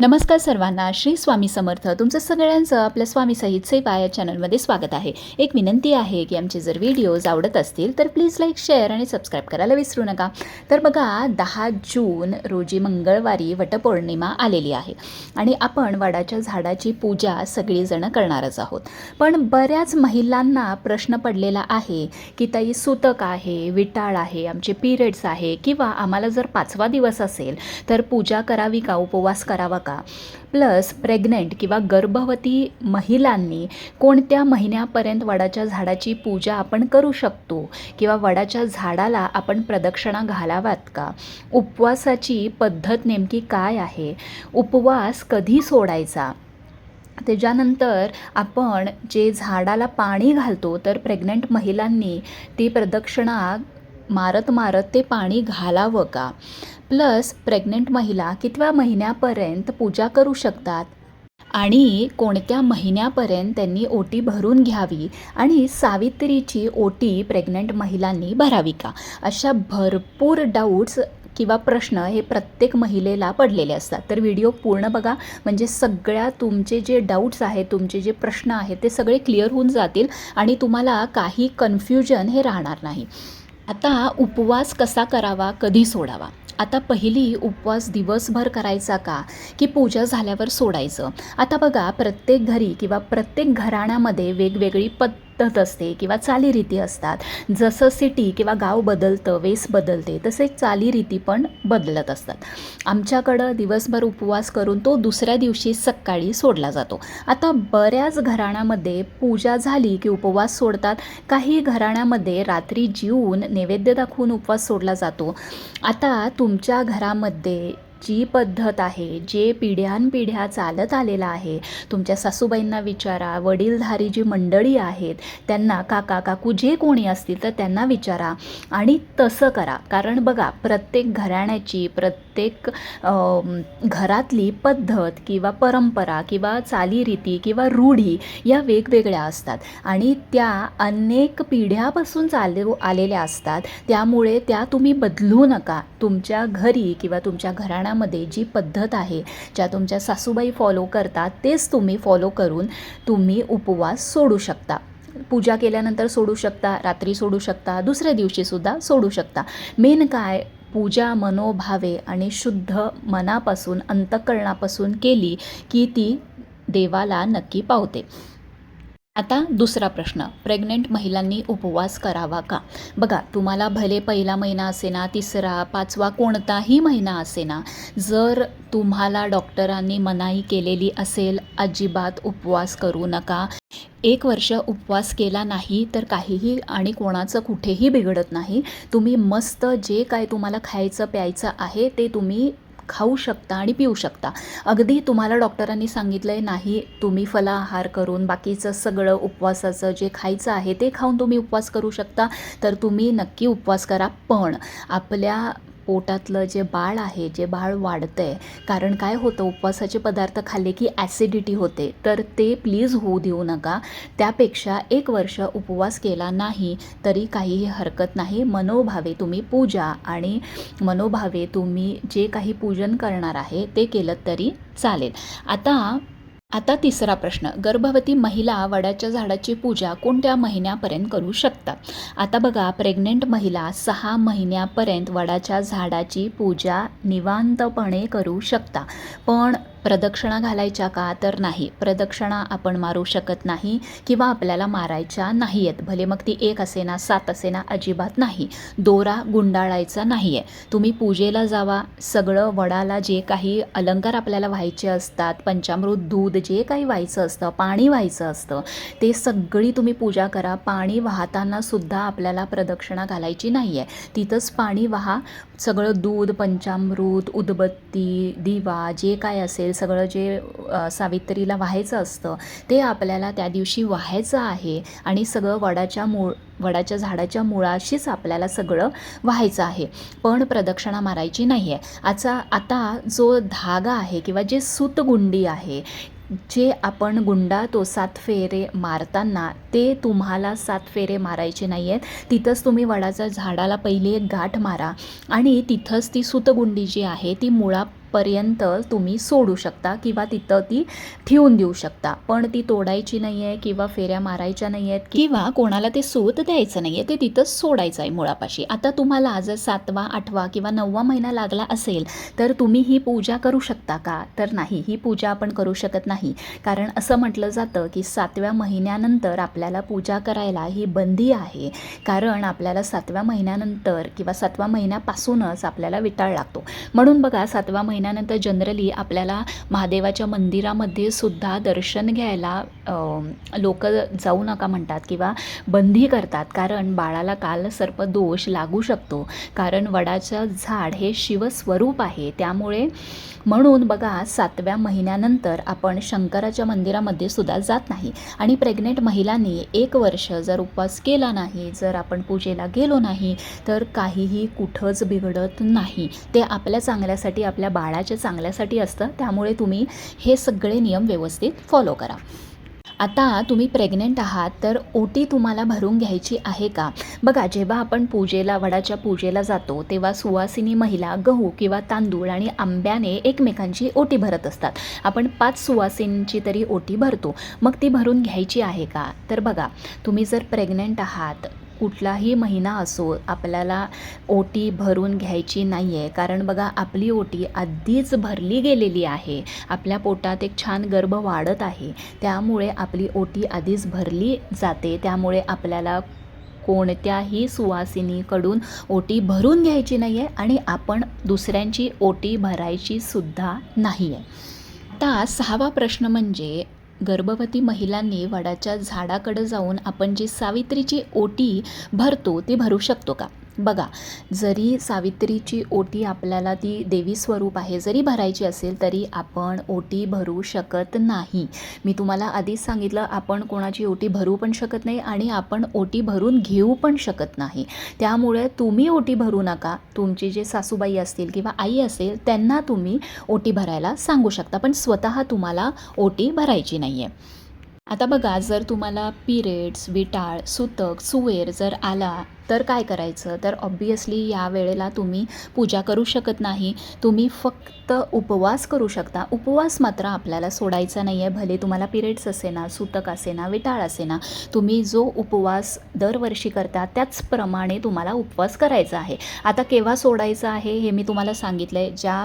नमस्कार सर्वांना श्री स्वामी समर्थ. तुमचं सगळ्यांचं आपल्या स्वामी सहित सेवा या चॅनलमध्ये स्वागत आहे. एक विनंती आहे की आमचे जर व्हिडिओज आवडत असतील तर प्लीज लाईक शेअर आणि सबस्क्राईब करायला विसरू नका. तर बघा दहा जून रोजी मंगळवारी वटपौर्णिमा आलेली आहे आणि आपण वडाच्या झाडाची पूजा सगळीजणं करणारच आहोत. पण बऱ्याच महिलांना प्रश्न पडलेला आहे की ताई सुतक आहे विटाळ आहे आमचे पिरियड्स आहे किंवा आम्हाला जर पाचवा दिवस असेल तर पूजा करावी का उपवास करावा नका. प्लस प्रेग्नेंट किंवा गर्भवती महिलांनी कोणत्या महिन्यापर्यंत वडाच्या झाडाची पूजा आपण करू शकतो किंवा वडाच्या झाडाला आपण प्रदक्षिणा घालाव्यात का? उपवासाची पद्धत नेमकी काय आहे? उपवास कधी सोडायचा? त्याच्यानंतर आपण जे झाडाला पाणी घालतो तर प्रेग्नंट महिलांनी ती प्रदक्षिणा मारत मारत ते पाणी घालावं का? प्लस प्रेग्नंट महिला कितव्या महिन्यापर्यंत पूजा करू शकतात? आणि कोणत्या महिन्यापर्यंत त्यांनी ओटी भरून घ्यावी? आणि सावित्रीची ओटी प्रेग्नंट महिलांनी भरावी का? अशा भरपूर डाऊट्स किंवा प्रश्न हे प्रत्येक महिलेला पडलेले असतात. तर व्हिडिओ पूर्ण बघा. म्हणजे सगळ्या तुमचे जे डाऊट्स आहेत तुमचे जे प्रश्न आहेत ते सगळे क्लिअर होऊन जातील आणि तुम्हाला काही कन्फ्युजन हे राहणार नाही. आता उपवास कसा करावा कधी सोडावा? आता पहिली उपवास दिवसभर करायचा का की पूजा झाल्यावर सोडायचं? आता बघा प्रत्येक घरी किंवा प्रत्येक घराण्यामध्ये वेगवेगळी पद्धत असते किंवा चालीरीती असतात. जसं सिटी किंवा गाव बदलतं वेस बदलते तसे चालीरीती पण बदलत असतात. आमच्याकडं दिवसभर उपवास करून तो दुसऱ्या दिवशी सकाळी सोडला जातो. आता बऱ्याच घराण्यामध्ये पूजा झाली की उपवास सोडतात. काही घराण्यामध्ये रात्री जीवून नैवेद्य दाखवून उपवास सोडला जातो. आता तुमच्या घरामध्ये जी पद्धत आहे जे पिढ्यानपिढ्या चालत आलेलं आहे तुमच्या सासूबाईंना विचारा वडीलधारी जी मंडळी आहेत त्यांना काका काकू जे कोणी असतील तर त्यांना विचारा आणि तसं करा. कारण बघा प्रत्येक घराण्याची प्रत्येक घरातली पद्धत किंवा परंपरा किंवा चालीरीती किंवा रूढी या वेगवेगळ्या असतात आणि त्या अनेक पिढ्यापासून चालू आलेल्या असतात. त्यामुळे त्या तुम्ही बदलू नका. तुमच्या घरी किंवा तुमच्या घराण्या घराण्यामध्ये जी पद्धत आहे ज्या तुमच्या सासूबाई फॉलो करतात तेच तुम्ही फॉलो करून तुम्ही उपवास सोडू शकता. पूजा केल्यानंतर सोडू शकता रात्री सोडू शकता दुसऱ्या दिवशीसुद्धा सोडू शकता. मेन काय? पूजा मनोभावे आणि शुद्ध मनापासून अंतकरणापासून केली की ती देवाला नक्की पावते. आता दुसरा प्रश्न. प्रेग्नेंट महिलांनी उपवास करावा का? बघा तुम्हाला भले पहिला महिना असेना तिसरा पाचवा कोणताही महिना असेना जर तुम्हाला डॉक्टरांनी मनाई केलेली असेल अजिबात उपवास करू नका. एक वर्ष उपवास केला नाही तर काहीही आणि कोणाचं कुठेही बिघडत नाही. तुम्ही मस्त जे काय तुम्हाला खायचं प्यायचं आहे ते तुम्ही खाऊ शकता आणि पिऊ शकता. अगदी तुम्हाला डॉक्टरांनी सांगितलं आहे नाही तुम्ही फलाहार करून बाकीचं सगळं उपवासाचं जे खायचं आहे ते खाऊन तुम्ही उपवास करू शकता. तर तुम्ही नक्की उपवास करा. पण आपल्या पोटातलं जे बाळ आहे जे बाळ वाढतं आहे कारण काय होतं उपवासाचे पदार्थ खाल्ले की ॲसिडिटी होते. तर ते प्लीज होऊ देऊ नका. त्यापेक्षा एक वर्ष उपवास केला नाही तरी काहीही हरकत नाही. मनोभावे तुम्ही पूजा आणि मनोभावे तुम्ही जे काही पूजन करणार आहे ते केलं तरी चालेल. आता आता तिसरा प्रश्न. गर्भवती महिला वडाच्या झाडाची पूजा कोणत्या महिन्यापर्यंत करू शकतात? आता बघा प्रेग्नेंट महिला सहा महिन्यापर्यंत वडाच्या झाडाची पूजा निवांतपणे करू शकता पण प्रदक्षिणा घालायच्या का तर नाही. प्रदक्षिणा आपण मारू शकत नाही किंवा आपल्याला मारायच्या नाही आहेत भले मग ती एक असेना सात असेना अजिबात नाही. दोरा गुंडाळायचा नाही आहे तुम्ही पूजेला जावा. सगळं वडाला जे काही अलंकार आपल्याला व्हायचे असतात पंचामृत दूध जे काही व्हायचं असतं पाणी व्हायचं असतं ते सगळी तुम्ही पूजा करा. पाणी वाहताना सुद्धा आपल्याला प्रदक्षिणा घालायची नाही आहे तिथंच पाणी वाहा. सगळं दूध पंचामृत उदबत्ती दिवा जे काय असेल सगळं जे सावित्रीला व्हायचं असतं ते आपल्याला त्या दिवशी व्हायचं आहे आणि सगळं वडाच्या मूळ वडाच्या झाडाच्या मुळाशीच आपल्याला सगळं व्हायचं आहे. पण प्रदक्षिणा मारायची नाही आहे आचा आता जो धागा आहे किंवा जे सूतगुंडी आहे जे आपण गुंडातो सात फेरे मारताना ते तुम्हाला सात फेरे मारायचे नाही आहेत तिथंच तुम्ही वडाच्या झाडाला पहिली एक गाठ मारा आणि तिथंच ती सुतगुंडी जी आहे ती मुळा पर्यंत तुम्ही सोडू शकता किंवा तिथं ती ठेवून देऊ शकता. पण ती तोडायची नाही आहे किंवा फेऱ्या मारायच्या नाही आहेत किंवा कोणाला ते सूत द्यायचं नाही आहे ते तिथंच सोडायचं आहे मुळापाशी. आता तुम्हाला जर सातवा आठवा किंवा नववा महिना लागला असेल तर तुम्ही ही पूजा करू शकता का? तर नाही ही पूजा आपण करू शकत नाही. कारण असं म्हटलं जातं की सातव्या महिन्यानंतर आपल्याला पूजा करायला ही बंदी आहे. कारण आपल्याला सातव्या महिन्यानंतर किंवा सातव्या महिन्यापासूनच आपल्याला विटाळ लागतो. म्हणून बघा सातव्या महिन्यानंतर जनरली आपल्याला महादेवाच्या मंदिरामध्ये सुद्धा दर्शन घ्यायला लोक जाऊ नका म्हणतात किंवा बंदी करतात. कारण बाळाला काल सर्प दोष लागू शकतो. कारण वडाचं झाड हे शिवस्वरूप आहे. त्यामुळे म्हणून बघा सातव्या महिन्यानंतर आपण शंकराच्या मंदिरामध्ये सुद्धा जात नाही. आणि प्रेग्नेंट महिलांनी एक वर्ष जर उपवास केला नाही जर आपण पूजेला गेलो नाही तर काहीही कुठंच बिघडत नाही. ते आपल्या चांगल्यासाठी आपल्या बाळाच्या चांगल्यासाठी असतं त्यामुळे तुम्ही हे सगळे नियम व्यवस्थित फॉलो करा. आता तुम्ही प्रेग्नेंट आहात तर ओटी तुम्हाला भरून घ्यायची आहे का? बघा जेव्हा आपण पूजेला वडाच्या पूजेला जातो तेव्हा सुवासिनी महिला गहू किंवा तांदूळ आणि आंब्याने एकमेकांची ओटी भरत असतात. आपण पाच सुवासिनींची तरी ओटी भरतो. मग ती भरून घ्यायची आहे का? तर बघा तुम्ही जर प्रेग्नेंट आहात कुठलाही महिना असो आपल्याला ओटी भरून घ्यायची नाही आहे कारण बघा आपली ओटी आधीच भरली गेलेली आहे. आपल्या पोटात एक छान गर्भ वाढत आहे. त्यामुळे आपली ओटी आधीच भरली जाते. त्यामुळे आपल्याला कोणत्याही सुवासिनीकडून ओटी भरून घ्यायची नाही आहे आणि आपण दुसऱ्यांची ओटी भरायची सुद्धा नाही आहे आता सहावा प्रश्न म्हणजे गर्भवती महिलांनी वडाच्या झाडाकडं जाऊन आपण जी सावित्रीची ओटी भरतो ती भरू शकतो का? बघा जरी सावित्रीची ओटी आपल्याला ती देवी स्वरूप आहे जरी भरायची असेल तरी आपण ओटी भरू शकत नाही. मी तुम्हाला आधीच सांगितलं आपण कोणाची ओटी भरू पण शकत नाही आणि आपण ओटी भरून घेऊ पण शकत नाही. त्यामुळे तुम्ही ओटी भरू नका. तुमची जे सासूबाई असतील किंवा आई असेल त्यांना तुम्ही ओटी भरायला सांगू शकता पण स्वतः तुम्हाला ओटी भरायची नाही आहे आता बघा जर तुम्हाला पिरियड्स विटाळ सुतक सुवेर जर आला तर काय करायचं? तर ऑब्वियसली या वेळेला तुम्ही पूजा करू शकत नाही. तुम्ही फक्त उपवास करू शकता. उपवास मात्र आपल्याला सोडायचा नाही आहे भले तुम्हाला पिरियड्स असे ना सुतक असे ना विटाळ असे ना तुम्ही जो उपवास दरवर्षी करता त्याचप्रमाणे तुम्हाला उपवास करायचा आहे. आता केव्हा सोडायचा आहे हे मी तुम्हाला सांगितलं आहे ज्या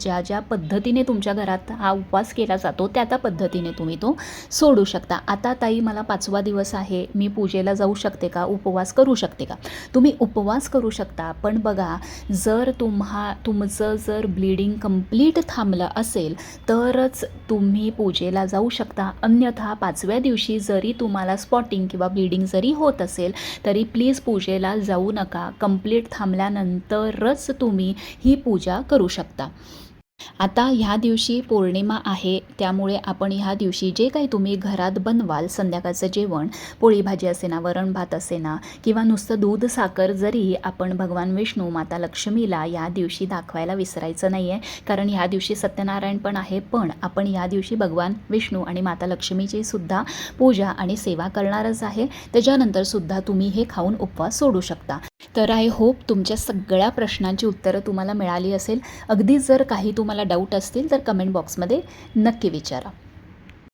ज्या ज्या पद्धतीने तुमच्या घरात हा उपवास केला जातो त्या त्या पद्धतीने तुम्ही तो सोडू शकता. आता ताई मला पाचवा दिवस आहे. मी पूजेला जाऊ शकते का? उपवास करू शकते का? तुम्ही उपवास करू शकता पण बघा जर तुम्हा तुमचं जर ब्लिडिंग कंप्लीट थांबलं असेल तरच तुम्ही पूजेला जाऊ शकता. अन्यथा पाचव्या दिवशी जरी तुम्हाला स्पॉटिंग किंवा ब्लिडिंग जरी होत असेल तरी प्लीज पूजेला जाऊ नका. कंप्लीट थांबल्यानंतरच तुम्ही ही पूजा करू शकता. आता ह्या दिवशी पौर्णिमा आहे त्यामुळे आपण ह्या दिवशी जे काही तुम्ही घरात बनवाल संध्याकाळचं जेवण पोळी भाजी असे ना वरण भात असे ना किंवा नुसतं दूध साखर जरी आपण भगवान विष्णू माता लक्ष्मीला या दिवशी दाखवायला विसरायचं नाही आहे कारण ह्या दिवशी सत्यनारायण पण आहे पण आपण या दिवशी भगवान विष्णू आणि माता लक्ष्मीची सुद्धा पूजा आणि सेवा करणारच आहे. त्याच्यानंतर सुद्धा तुम्ही हे खाऊन उपवास सोडू शकता. तर आय होप तुमच्या सगळ्या प्रश्नांची उत्तरं तुम्हाला मिळाली असेल. अगदी जर काही तुम्हाला डाऊट असतील तर कमेंट बॉक्समध्ये नक्की विचारा.